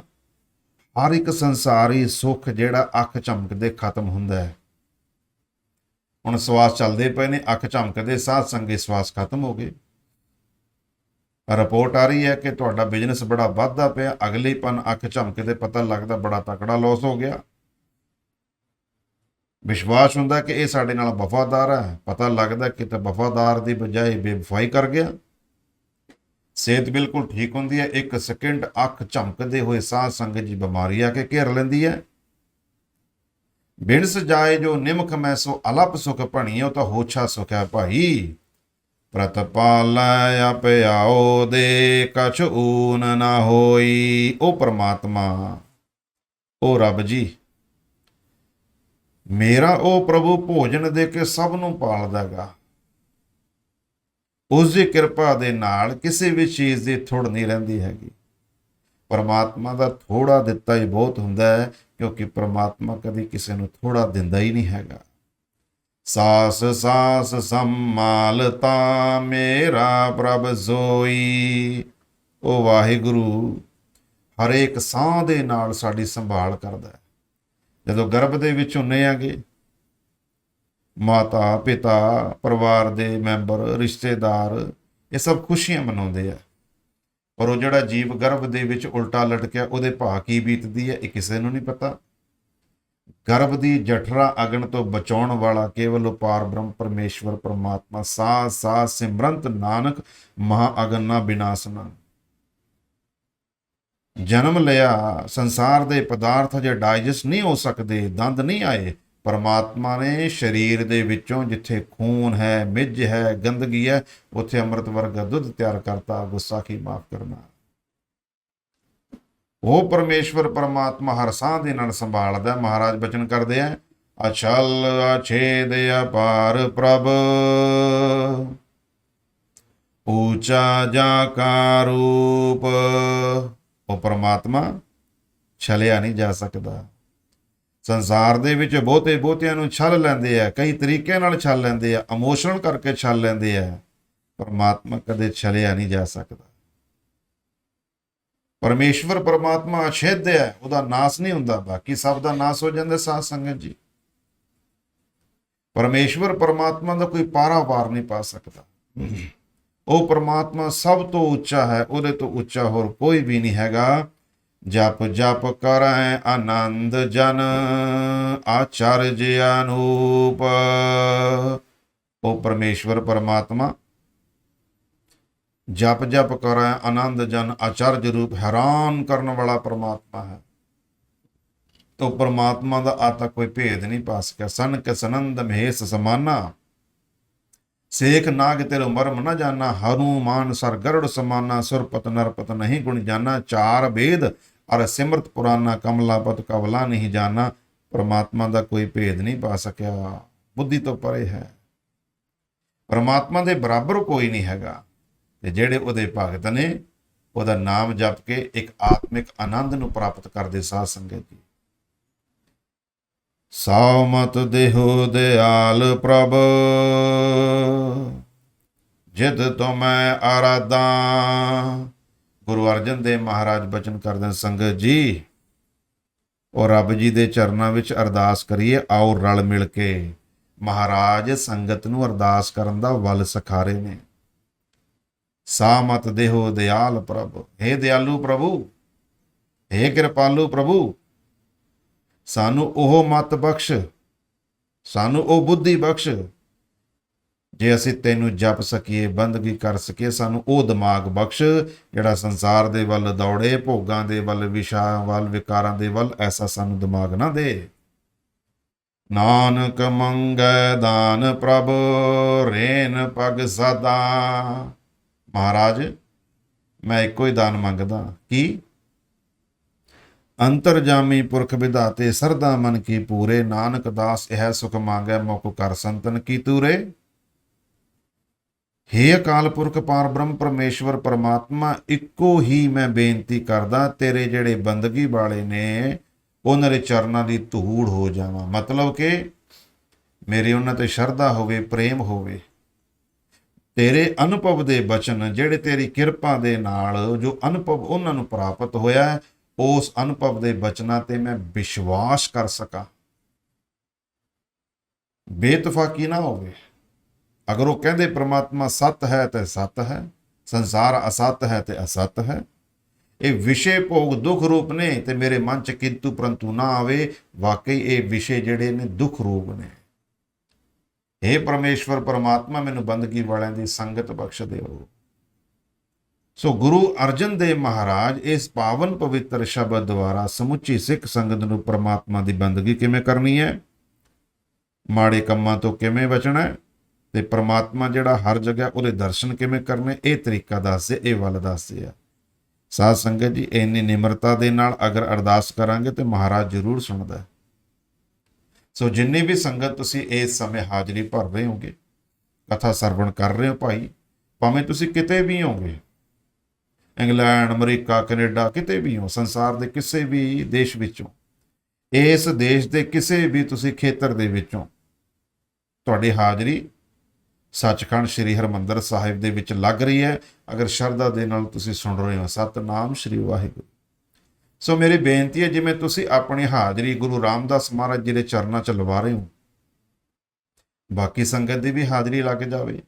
ਹਰ ਇੱਕ ਸੰਸਾਰੀ ਸੁੱਖ ਜਿਹੜਾ ਅੱਖ ਝਮਕਦੇ ਖਤਮ ਹੁੰਦਾ ਹੈ। ਹੁਣ ਸਵਾਸ ਚੱਲਦੇ ਪਏ ਨੇ, ਅੱਖ ਝਮਕਦੇ ਸਾਧ ਸੰਗੇ ਸਵਾਸ ਖਤਮ ਹੋ ਗਏ। ਰਿਪੋਰਟ ਆ ਰਹੀ ਹੈ ਕਿ ਤੁਹਾਡਾ ਬਿਜ਼ਨਸ ਬੜਾ ਵੱਧਦਾ ਪਿਆ, ਅਗਲੇ ਪਨ ਅੱਖ ਝਮਕਦੇ ਪਤਾ ਲੱਗਦਾ ਬੜਾ ਤਕੜਾ ਲਾਸ ਹੋ ਗਿਆ। ਵਿਸ਼ਵਾਸ ਹੁੰਦਾ ਕਿ ਇਹ ਸਾਡੇ ਨਾਲ ਵਫਾਦਾਰ ਹੈ, ਪਤਾ ਲੱਗਦਾ ਕਿ ਤੇ ਵਫਾਦਾਰ ਦੀ ਬਜਾਏ ਬੇਵਫਾਈ ਕਰ ਗਿਆ। ਸਿਹਤ ਬਿਲਕੁਲ ਠੀਕ ਹੁੰਦੀ ਹੈ, ਇੱਕ ਸਕਿੰਟ ਅੱਖ ਝਮਕਦੇ ਹੋਏ ਸਾਹ ਸੰਗਤ ਜੀ ਬਿਮਾਰੀ ਆ ਕੇ ਘੇਰ ਲੈਂਦੀ ਹੈ। ਬਿਨ ਜਾਏ ਜੋ ਨਿਮਖ ਮੈਂ ਸੋ ਅਲਪ ਸੁਖ ਭਣੀ, ਉਹ ਤਾਂ ਹੋਛਾ ਸੁਖ ਹੈ ਭਾਈ। ਪ੍ਰਤਪਾਲੈ ਆਪਿਆਓ ਦੇ ਕਛ ਊਨ ਨਾ ਹੋਈ। ਉਹ ਪ੍ਰਮਾਤਮਾ, ਉਹ ਰੱਬ ਜੀ, ਮੇਰਾ ਉਹ ਪ੍ਰਭੂ ਭੋਜਨ ਦੇ ਕੇ ਸਭ ਨੂੰ ਪਾਲਦਾਗਾ ਉਸ ਦੀ ਕਿਰਪਾ ਦੇ ਨਾਲ ਕਿਸੇ ਵੀ ਚੀਜ਼ ਦੀ ਥੋੜ ਨਹੀਂ ਰਹਿੰਦੀ ਹੈਗੀ। ਪਰਮਾਤਮਾ ਦਾ ਥੋੜਾ ਦਿੱਤਾ ਹੀ ਬਹੁਤ ਹੁੰਦਾ ਹੈ, ਕਿਉਂਕਿ ਪਰਮਾਤਮਾ ਕਦੀ ਕਿਸੇ ਨੂੰ ਥੋੜਾ ਦਿੰਦਾ ਹੀ ਨਹੀਂ ਹੈਗਾ। ਸਾਸ ਸਾਸ ਸੰਮਾਲਤਾ ਮੇਰਾ ਪ੍ਰਭ ਸੋਈ। ਉਹ ਵਾਹਿਗੁਰੂ, ਹਰੇਕ ਸਾਹ ਦੇ ਨਾਲ ਸਾਡੀ ਸੰਭਾਲ ਕਰਦਾ ਹੈ। ਜਦੋਂ ਗਰਭ ਦੇ ਵਿੱਚ ਹੁੰਨੇ ਆਗੇ ਮਾਤਾ, ਪਿਤਾ, ਪਰਿਵਾਰ ਦੇ ਮੈਂਬਰ, ਰਿਸ਼ਤੇਦਾਰ, ਇਹ ਸਭ ਖੁਸ਼ੀਆਂ ਮਨਾਉਂਦੇ ਆ। ਪਰ ਉਹ ਜਿਹੜਾ ਜੀਵ ਗਰਭ ਦੇ ਵਿੱਚ ਉਲਟਾ ਲਟਕਿਆ, ਉਹਦੇ ਭਾ ਕੀ ਬੀਤਦੀ ਹੈ, ਇਹ ਕਿਸੇ ਨੂੰ ਨਹੀਂ ਪਤਾ। ਗਰਭ ਦੀ ਜਠਰਾ ਅਗਨ ਤੋਂ ਬਚਾਉਣ ਵਾਲਾ ਕੇਵਲ ਉਪਾਰ ਬ੍ਰਹਮ, ਪਰਮੇਸ਼ਵਰ, ਪਰਮਾਤਮਾ ਸਾ ਸਾਹ ਸਿਮਰੰਤ, ਨਾਨਕ, ਮਹਾ ਅਗਨ ਨਾ ਬਿਨਾਸਨਾ ਜਨਮ ਲਿਆ, ਸੰਸਾਰ ਦੇ ਪਦਾਰਥ ਜੇ ਡਾਈਜੈਸਟ ਨਹੀਂ ਹੋ ਸਕਦੇ, ਦੰਦ ਨਹੀਂ ਆਏ ਪਰਮਾਤਮਾ ਨੇ ਸਰੀਰ ਦੇ ਵਿੱਚੋਂ ਜਿੱਥੇ ਖੂਨ ਹੈ ਮਿੱਝ ਹੈ, ਗੰਦਗੀ ਹੈ, ਉੱਥੇ ਅੰਮ੍ਰਿਤ ਵਰਗਾ ਦੁੱਧ ਤਿਆਰ ਕਰਤਾ ਗੁੱਸਾ ਮਾਫ ਕਰਨਾ। ਉਹ ਪਰਮੇਸ਼ਵਰ ਪਰਮਾਤਮਾ ਹਰ ਸਾਹ ਦੇ ਨਾਲ ਸੰਭਾਲਦਾ ਮਹਾਰਾਜ ਬਚਨ ਕਰਦੇ ਆ, ਅਛਲ ਅਛੇਦ ਅਪਾਰ ਪ੍ਰਭ, ਊਚਾ ਜਾ ਕਾ ਰੂਪ। ਉਹ ਪਰਮਾਤਮਾ ਛਲਿਆ ਨਹੀਂ ਜਾ ਸਕਦਾ। ਸੰਸਾਰ ਦੇ ਵਿੱਚ ਬਹੁਤੇ ਬਹੁਤਿਆਂ ਨੂੰ ਛਲ ਲੈਂਦੇ ਆ, ਕਈ ਤਰੀਕਿਆਂ ਨਾਲ ਛਲ ਲੈਂਦੇ ਆ ਇਮੋਸ਼ਨਲ ਕਰਕੇ ਛਲ ਲੈਂਦੇ ਆ, ਪਰਮਾਤਮਾ ਕਦੇ ਛਲਿਆ ਨਹੀਂ ਜਾ ਸਕਦਾ। ਪਰਮੇਸ਼ਵਰ ਪਰਮਾਤਮਾ ਅਛੇਦ ਹੈ, ਉਹਦਾ ਨਾਸ ਨਹੀਂ ਹੁੰਦਾ, ਬਾਕੀ ਸਭ ਦਾ ਨਾਸ ਹੋ ਜਾਂਦਾ ਸਾਧ ਸੰਗਤ ਜੀ। ਪਰਮੇਸ਼ਵਰ ਪਰਮਾਤਮਾ ਦਾ ਕੋਈ ਪਾਰਾ ਪਾਰ ਨਹੀਂ ਪਾ ਸਕਦਾ। ਉਹ ਪਰਮਾਤਮਾ ਸਭ ਤੋਂ ਉੱਚਾ ਹੈ, ਉਹਦੇ ਤੋਂ ਉੱਚਾ ਹੋਰ ਕੋਈ ਵੀ ਨਹੀਂ ਹੈਗਾ। ਜਪ ਜਪ ਕਰੈ ਆਨੰਦ ਜਨ, ਆਚਰਜ ਅਨੂਪ। ਉਹ ਪਰਮੇਸ਼ਵਰ ਪਰਮਾਤਮਾ, ਜਪ ਜਪ ਕਰੈ ਆਨੰਦ ਜਨ, ਆਚਰਜ ਰੂਪ ਹੈਰਾਨ ਕਰਨ ਵਾਲਾ ਪਰਮਾਤਮਾ ਹੈ। ਤੋ ਪਰਮਾਤਮਾ ਦਾ ਆਤਾ ਕੋਈ ਭੇਦ ਨਹੀਂ ਪਾ ਸਕਿਆ। ਸਨ ਕੇ ਸਨੰਦ ਮਹੇਸ਼ ਸਮਾਨਾ। ਸੇਖ ਨਾਗ ਤੇਰੇ ਮਰਮ ਨਾ ਜਾਣਾ ਹਨੂਮਾਨ ਸਰ ਗਰੜ ਸਮਾਨਾ। ਸੁਰਪਤ ਨਰਪਤ ਨਹੀਂ ਗੁਣ ਜਾਣਾ ਚਾਰ ਵੇਦ ਅਰ ਸਿਮਰਤ ਪੁਰਾਨਾ ਕਮਲਾਪਤ ਕਵਲਾ ਨਹੀਂ ਜਾਣਾ, ਪਰਮਾਤਮਾ ਦਾ ਕੋਈ ਭੇਦ ਨਹੀਂ ਪਾ ਸਕਿਆ। ਬੁੱਧੀ ਤੋਂ ਪਰੇ ਹੈ। ਪਰਮਾਤਮਾ ਦੇ ਬਰਾਬਰ ਕੋਈ ਨਹੀਂ ਹੈਗਾ। ਤੇ ਜਿਹੜੇ ਉਹਦੇ ਭਗਤ ਨੇ, ਉਹਦਾ ਨਾਮ ਜਪ ਕੇ ਇੱਕ ਆਤਮਿਕ ਆਨੰਦ ਨੂੰ ਪ੍ਰਾਪਤ ਕਰਦੇ ਸਾਧ ਸੰਗਤ ਜੀ। ਸਾਵਮਤ ਦੇਹੋ ਦਿਆਲ ਪ੍ਰਭ ਜਿਤ ਤੁਮੈ ਆਰਾਧਾ ਗੁਰੂ ਅਰਜਨ ਦੇਵ ਮਹਾਰਾਜ ਬਚਨ ਕਰਦੇ ਸੰਗਤ ਜੀ, ਉਹ ਰੱਬ ਜੀ ਦੇ ਚਰਨਾਂ ਵਿੱਚ ਅਰਦਾਸ ਕਰੀਏ, ਆਓ ਰਲ ਮਿਲ ਕੇ ਮਹਾਰਾਜ ਸੰਗਤ ਨੂੰ ਅਰਦਾਸ ਕਰਨ ਦਾ ਵੱਲ ਸਿਖਾ ਰਹੇ ਨੇ ਸਾਮਤ ਦੇਹੋ ਦਿਆਲ ਪ੍ਰਭ हे ਦਿਆਲੂ ਪ੍ਰਭੂ हे ਕਿਰਪਾਲੂ ਪ੍ਰਭੂ, ਸਾਨੂੰ ਉਹ ਮਤ ਬਖਸ਼, ਸਾਨੂੰ ਉਹ ਬੁੱਧੀ ਬਖਸ਼ ਜੇ ਅਸੀਂ ਤੈਨੂੰ ਜਪ ਸਕੀਏ, ਬੰਦਗੀ ਕਰ ਸਕੀਏ, ਸਾਨੂੰ ਉਹ ਦਿਮਾਗ ਬਖਸ਼ ਜਿਹੜਾ ਸੰਸਾਰ ਦੇ ਵੱਲ ਦੌੜੇ, ਭੋਗਾਂ ਦੇ ਵੱਲ, ਵਿਸ਼ਾ ਵੱਲ, ਵਿਕਾਰਾਂ ਦੇ ਵੱਲ, ਐਸਾ ਸਾਨੂੰ ਦਿਮਾਗ ਨਾ ਦੇ। ਨਾਨਕ ਮੰਗੈ ਦਾਨ ਪ੍ਰਭ, ਰੇਨ ਪਗ ਸਦਾ। ਮਹਾਰਾਜ, ਮੈਂ ਇੱਕੋ ਹੀ ਦਾਨ ਮੰਗਦਾ। ਕੀ? ਅੰਤਰਜਾਮੀ ਪੁਰਖ ਵਿਧਾਤੇ ਸਰਦਾ ਮਨ ਕੀ ਪੂਰੇ, ਨਾਨਕ ਦਾਸ ਇਹ ਸੁਖ ਮੰਗੈ, ਮੁਖ ਕਰ ਸੰਤਨ ਕੀ ਤੂਰੇ? ਹੇ ਅਕਾਲ ਪੁਰਖ ਪਾਰ ਬ੍ਰਹਮ ਪਰਮੇਸ਼ਵਰ ਪਰਮਾਤਮਾ, ਇੱਕੋ ਹੀ ਮੈਂ ਬੇਨਤੀ ਕਰਦਾ, ਤੇਰੇ ਜਿਹੜੇ ਬੰਦਗੀ ਵਾਲੇ ਨੇ, ਉਹਨਾਂ ਦੇ ਚਰਨਾਂ ਦੀ ਧੂੜ ਹੋ ਜਾਵਾਂ। ਮਤਲਬ ਕਿ ਮੇਰੇ ਉਹਨਾਂ ਤੇ ਸ਼ਰਧਾ ਹੋਵੇ, ਪ੍ਰੇਮ ਹੋਵੇ। ਤੇਰੇ ਅਨੁਭਵ ਦੇ ਬਚਨ, ਜਿਹੜੇ ਤੇਰੀ ਕਿਰਪਾ ਦੇ ਨਾਲ ਜੋ ਅਨੁਭਵ ਉਹਨਾਂ ਨੂੰ ਪ੍ਰਾਪਤ ਹੋਇਆ, ਉਸ ਅਨੁਭਵ ਦੇ ਬਚਨਾਂ ਤੇ ਮੈਂ ਵਿਸ਼ਵਾਸ ਕਰ ਸਕਾਂ। ਬੇਤਫਾਕੀ ਨਾ ਹੋਵੇ। ਅਗਰ ਉਹ ਕਹਿੰਦੇ ਪ੍ਰਮਾਤਮਾ ਸਤ ਹੈ ਤੇ ਸਤ ਹੈ, ਸੰਸਾਰ ਅਸਤ ਹੈ ਤੇ ਅਸਤ ਹੈ, ਇਹ ਵਿਸ਼ੇ ਭੋਗ ਦੁੱਖ ਰੂਪ ਨੇ ਤੇ ਮੇਰੇ ਮਨ ਚ ਕਿੰਤੂ ਪਰੰਤੂ ਨਾ ਆਵੇ, ਵਾਕਈ ਇਹ ਵਿਸ਼ੇ ਜਿਹੜੇ ਨੇ ਦੁੱਖ ਰੂਪ ਨੇ। हे ਪਰਮੇਸ਼ਵਰ, ਪਰਮਾਤਮਾ ਮੈਨੂੰ ਬੰਦਗੀ ਵਾਲਿਆਂ ਦੀ ਸੰਗਤ ਬਖਸ਼ ਦਿਓ। ਸੋ ਗੁਰੂ ਅਰਜਨ ਦੇਵ ਮਹਾਰਾਜ ਇਸ ਪਾਵਨ ਪਵਿੱਤਰ ਸ਼ਬਦ ਦੁਆਰਾ ਸਮੁੱਚੀ ਸਿੱਖ ਸੰਗਤ ਨੂੰ ਪਰਮਾਤਮਾ ਦੀ ਬੰਦਗੀ ਕਿਵੇਂ ਕਰਨੀ ਹੈ? ਮਾੜੇ ਕੰਮਾਂ ਤੋਂ ਕਿਵੇਂ ਬਚਣਾ ਹੈ? ਤੇ ਪ੍ਰਮਾਤਮਾ ਜਿਹੜਾ ਹਰ ਜਗ੍ਹਾ ਉਹਦੇ ਦਰਸ਼ਨ ਕਿਵੇਂ ਕਰਨੇ, ਇਹ ਤਰੀਕਾ ਦੱਸਦੇ, ਇਹ ਵੱਲ ਦੱਸਦੇ ਆ। ਸਾਧ ਸੰਗਤ ਜੀ, ਇੰਨੀ ਨਿਮਰਤਾ ਦੇ ਨਾਲ ਅਗਰ ਅਰਦਾਸ ਕਰਾਂਗੇ ਤੇ ਮਹਾਰਾਜ ਜ਼ਰੂਰ ਸੁਣਦਾ ਸੋ ਜਿੰਨੀ ਵੀ ਸੰਗਤ ਤੁਸੀਂ ਇਸ ਸਮੇਂ ਹਾਜ਼ਰੀ ਭਰ ਰਹੇ ਹੋਗੇ, ਕਥਾ ਸਰਵਣ ਕਰ ਰਹੇ ਹੋ ਭਾਈ, ਭਾਵੇਂ ਤੁਸੀਂ ਕਿਤੇ ਵੀ ਹੋਗੇ ਇੰਗਲੈਂਡ, ਅਮਰੀਕਾ, ਕੈਨੇਡਾ, ਕਿਤੇ ਵੀ ਹੋ, ਸੰਸਾਰ ਦੇ ਕਿਸੇ ਵੀ ਦੇਸ਼ ਵਿੱਚੋਂ, ਇਸ ਦੇਸ਼ ਦੇ ਕਿਸੇ ਵੀ ਤੁਸੀਂ ਖੇਤਰ ਦੇ ਵਿੱਚੋਂ ਤੁਹਾਡੀ ਹਾਜ਼ਰੀ ਸੱਚਖੰਡ ਸ੍ਰੀ ਹਰਮੰਦਰ ਸਾਹਿਬ ਦੇ ਵਿੱਚ ਲੱਗ ਰਹੀ ਹੈ। ਅਗਰ ਸ਼ਰਧਾ ਦੇ ਨਾਲ ਤੁਸੀਂ ਸੁਣ ਰਹੇ ਹੋ, ਸਤਨਾਮ ਸ੍ਰੀ ਵਾਹਿਗੁਰੂ। ਸੋ ਮੇਰੀ ਬੇਨਤੀ ਹੈ, ਜਿਵੇਂ ਤੁਸੀਂ ਆਪਣੀ ਹਾਜ਼ਰੀ ਗੁਰੂ ਰਾਮਦਾਸ ਮਹਾਰਾਜ ਜੀ ਦੇ ਚਰਨਾਂ 'ਚ ਲਵਾ ਰਹੇ ਹੋ, ਬਾਕੀ ਸੰਗਤ ਦੀ ਵੀ ਹਾਜ਼ਰੀ ਲੱਗ ਜਾਵੇ।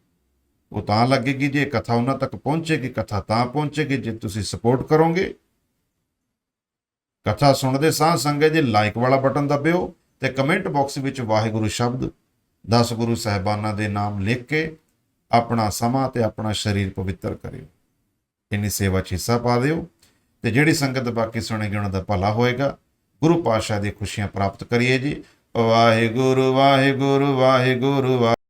ਉਹ ਤਾਂ ਲੱਗੇਗੀ ਜੇ ਕਥਾ ਉਹਨਾਂ ਤੱਕ ਪਹੁੰਚੇਗੀ, ਕਥਾ ਤਾਂ ਪਹੁੰਚੇਗੀ, ਜੇ ਤੁਸੀਂ ਸਪੋਰਟ ਕਰੋਗੇ। ਕਥਾ ਸੁਣਦੇ ਸਾਹ ਸੰਗਤ ਜੀ ਲਾਈਕ ਵਾਲਾ ਬਟਨ ਦਬਿਓ ਤੇ ਕਮੈਂਟ ਬਾਕਸ ਵਿੱਚ ਵਾਹਿਗੁਰੂ ਸ਼ਬਦ 10 ਗੁਰੂ ਸਾਹਿਬਾਨਾਂ ਦੇ ਨਾਮ ਲਿਖ ਕੇ ਆਪਣਾ ਸਮਾਂ ਤੇ ਆਪਣਾ ਸਰੀਰ ਪਵਿੱਤਰ ਕਰਿਓ। ਇੰਨੀ ਸੇਵਾ 'ਚ ਹਿੱਸਾ ਪਾ ਦਿਓ ਤੇ ਜਿਹੜੀ ਸੰਗਤ ਬਾਕੀ ਸੁਣੇਗੀ, ਉਹਨਾਂ ਦਾ ਭਲਾ ਹੋਏਗਾ। ਗੁਰੂ ਪਾਤਸ਼ਾਹ ਦੀ ਖੁਸ਼ੀਆਂ ਪ੍ਰਾਪਤ ਕਰੀਏ ਜੀ। ਵਾਹਿਗੁਰੂ ਵਾਹਿਗੁਰੂ ਵਾਹਿਗੁਰੂ, ਵਾਹਿ-